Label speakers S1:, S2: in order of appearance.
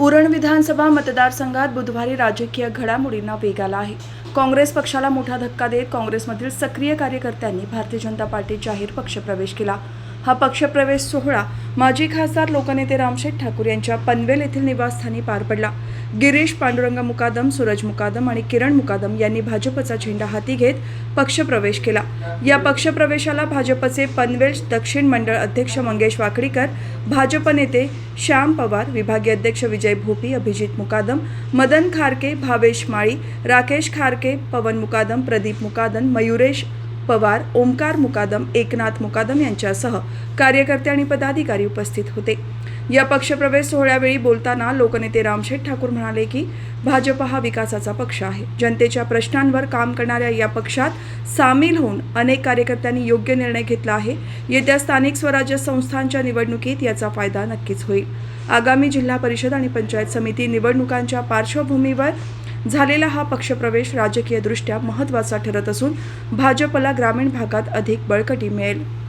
S1: उरण विधानसभा मतदारसंघात बुधवारी राजकीय घडामोडींना वेग आला आहे. काँग्रेस पक्षाला मोठा धक्का देत काँग्रेसमधील सक्रिय कार्यकर्त्यांनी भारतीय जनता पार्टीत जाहीर पक्षप्रवेश केला. हा पक्षप्रवेश सोहळा माजी खासदार लोकनेते रामशेठ ठाकूर यांच्या पनवेल येथील निवासस्थानी पार पडला. गिरीश पांडुरंग मुकादम सूरज मुकादम आणि किरण मुकादम यांनी भाजपचा झेंडा हाती घेत पक्षप्रवेश केला. या पक्षप्रवेशाला भाजपचे पनवेल दक्षिण मंडळ अध्यक्ष मंगेश वाकडीकर भाजप नेते श्याम पवार विभागीय अध्यक्ष विजय भोपी अभिजित मुकादम मदन खारके भावेश माळी राकेश खारके पवन मुकादम प्रदीप मुकादम मयुरेश पवार ओमकार मुकादम एकनाथ मुकादम यांच्यासह कार्यकर्ते आणि पदाधिकारी उपस्थित होते. या पक्षप्रवेश सोहळ्यावेळी बोलताना लोकनेते रामशेठ ठाकूर म्हणाले की भाजप हा विकासाचा पक्ष आहे. जनतेच्या प्रश्नांवर काम करणाऱ्या या पक्षात सामील होऊन अनेक कार्यकर्त्यांनी योग्य निर्णय घेतला आहे. येत्या स्थानिक स्वराज्य संस्थांच्या निवडणुकीत याचा फायदा नक्कीच होईल. आगामी जिल्हा परिषद आणि पंचायत समिती निवडणुकांच्या पार्श्वभूमीवर झालेला हा पक्षप्रवेश राजकीयदृष्ट्या महत्त्वाचा ठरत असून भाजपला ग्रामीण भागात अधिक बळकटी मिळेल.